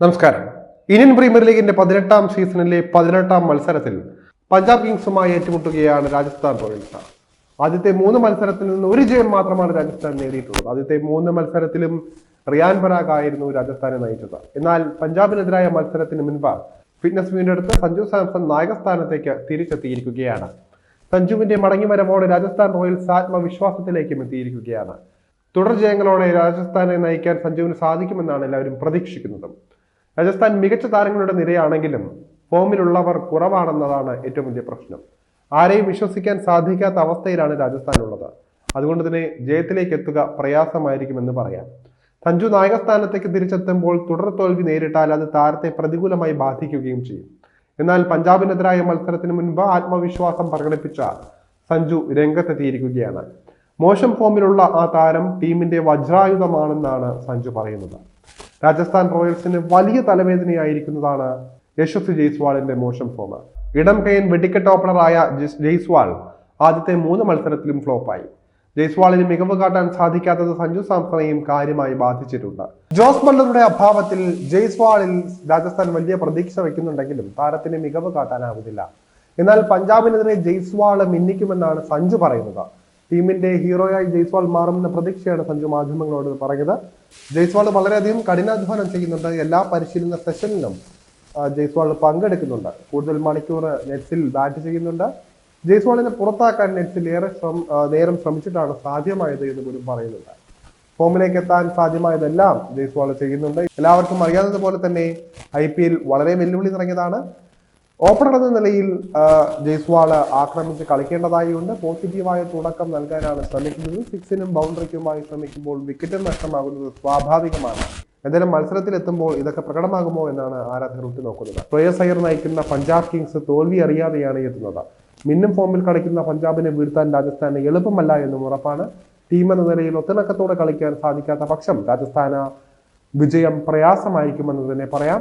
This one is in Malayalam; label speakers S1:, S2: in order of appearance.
S1: നമസ്കാരം. ഇന്ത്യൻ പ്രീമിയർ ലീഗിന്റെ പതിനെട്ടാം സീസണിലെ പതിനെട്ടാം മത്സരത്തിൽ പഞ്ചാബ് കിങ്സുമായി ഏറ്റുമുട്ടുകയാണ് രാജസ്ഥാൻ റോയൽസ്. ആദ്യത്തെ മൂന്ന് മത്സരത്തിൽ നിന്ന് ഒരു ജയം മാത്രമാണ് രാജസ്ഥാൻ നേടിയിട്ടുള്ളത്. ആദ്യത്തെ മൂന്ന് മത്സരത്തിലും റിയാൻ പരാഗ് ആയിരുന്നു രാജസ്ഥാനെ നയിച്ചത്. എന്നാൽ പഞ്ചാബിനെതിരായ മത്സരത്തിന് മുൻപ് ഫിറ്റ്നസ് വീണ്ടെടുത്ത് സഞ്ജു സാംസൺ നായകസ്ഥാനത്തേക്ക് തിരിച്ചെത്തിയിരിക്കുകയാണ്. സഞ്ജുവിന്റെ മടങ്ങിവരവോടെ രാജസ്ഥാൻ റോയൽസ് ആത്മവിശ്വാസത്തിലേക്കും എത്തിയിരിക്കുകയാണ്. തുടർ ജയങ്ങളോടെ രാജസ്ഥാനെ നയിക്കാൻ സഞ്ജുവിന് സാധിക്കുമെന്നാണ് എല്ലാവരും പ്രതീക്ഷിക്കുന്നത്. രാജസ്ഥാൻ മികച്ച താരങ്ങളുടെ നിരയാണെങ്കിലും ഫോമിലുള്ളവർ കുറവാണെന്നതാണ് ഏറ്റവും വലിയ പ്രശ്നം. ആരെയും വിശ്വസിക്കാൻ സാധിക്കാത്ത അവസ്ഥയിലാണ് രാജസ്ഥാൻ ഉള്ളത് അതുകൊണ്ട് തന്നെ ജയത്തിലേക്ക് എത്തുക പ്രയാസമായിരിക്കുമെന്ന് പറയാം. സഞ്ജു നായകസ്ഥാനത്തേക്ക് തിരിച്ചെത്തുമ്പോൾ തുടർ തോൽവി നേരിട്ടാൽ അത് താരത്തെ പ്രതികൂലമായി ബാധിക്കുകയും ചെയ്യും. എന്നാൽ പഞ്ചാബിനെതിരായ മത്സരത്തിന് മുൻപ് ആത്മവിശ്വാസം പ്രകടിപ്പിച്ച സഞ്ജു രംഗത്തെത്തിയിരിക്കുകയാണ്. മോശം ഫോമിലുള്ള ആ താരം ടീമിന്റെ വജ്രായുധമാണെന്നാണ് സഞ്ജു പറയുന്നത്. രാജസ്ഥാൻ റോയൽസിന് വലിയ തലവേദനയായിരിക്കുന്നതാണ് യശസ്വി ജയ്സ്വാളിന്റെ മോശം ഫോം ഇടം കൈൻ വെടിക്കെട്ട് ഓപ്പണറായ ജയ്സ്വാൾ ആദ്യത്തെ മൂന്ന് മത്സരത്തിലും ഫ്ലോപ്പായി ജയ്സ്വാളിന് മികവ് കാട്ടാൻ സാധിക്കാത്തത് സഞ്ജു സാംസണെയും കാര്യമായി ബാധിച്ചിട്ടുണ്ട്. ജോസ് ബള്ളറുടെ അഭാവത്തിൽ ജയ്സ്വാളിൽ രാജസ്ഥാൻ വലിയ പ്രതീക്ഷ വയ്ക്കുന്നുണ്ടെങ്കിലും താരത്തിന് മികവ് കാട്ടാനാവുന്നില്ല. എന്നാൽ പഞ്ചാബിനെതിരെ ജയ്സ്വാൾ മിന്നിക്കുമെന്നാണ് സഞ്ജു പറയുന്നത്. ടീമിന്റെ ഹീറോയായി ജയ്സ്വാൾ മാറുമെന്ന പ്രതീക്ഷയാണ് സഞ്ജു മാധ്യമങ്ങളോട് പറഞ്ഞത് ജയ്സ്വാൾ വളരെയധികം കഠിനാധ്വാനം ചെയ്യുന്നുണ്ട്. എല്ലാ പരിശീലന സെഷനിലും ജയ്സ്വാൾ പങ്കെടുക്കുന്നുണ്ട്. കൂടുതൽ മണിക്കൂർ നെറ്റ്സിൽ ബാറ്റ് ചെയ്യുന്നുണ്ട്. ജയ്സ്വാളിനെ പുറത്താക്കാൻ നെറ്റ്സിൽ ഏറെ ശ്രമ നേരം ശ്രമിച്ചിട്ടാണ് സാധ്യമായത് എന്ന് പോലും പറയുന്നുണ്ട്. ഫോമിലേക്ക് എത്താൻ സാധ്യമായതെല്ലാം ജയ്സ്വാൾ ചെയ്യുന്നുണ്ട്. എല്ലാവർക്കും അറിയാവുന്നതുപോലെ തന്നെ ഐ വളരെ വെല്ലുവിളി നിറഞ്ഞതാണ്. ഓപ്പണർ എന്ന നിലയിൽ ജയ്സ്വാൾ ആക്രമിച്ച് കളിക്കേണ്ടതായുണ്ട്. പോസിറ്റീവായ തുടക്കം നൽകാനാണ് ശ്രമിക്കുന്നത്. സിക്സിനും ബൗണ്ടറിക്കുമായി ശ്രമിക്കുമ്പോൾ വിക്കറ്റും നഷ്ടമാകുന്നത് സ്വാഭാവികമാണ്. എന്തായാലും മത്സരത്തിൽ എത്തുമ്പോൾ ഇതൊക്കെ പ്രകടമാകുമോ എന്നാണ് ആരാധകർ ഉറ്റുനോക്കുന്നത്. ശ്രേയസ് അയ്യർ നയിക്കുന്ന പഞ്ചാബ് കിങ്സ് തോൽവി അറിയാതെയാണ് എത്തുന്നത്. മിന്നും ഫോമിൽ കളിക്കുന്ന പഞ്ചാബിനെ വീഴ്ത്താൻ രാജസ്ഥാന് എളുപ്പമല്ല എന്നും ഉറപ്പാണ്. ടീം എന്ന നിലയിൽ ഒത്തിണക്കത്തോടെ കളിക്കാൻ സാധിക്കാത്ത പക്ഷം രാജസ്ഥാന് വിജയം പ്രയാസമായിരിക്കുമെന്ന് തന്നെ പറയാം.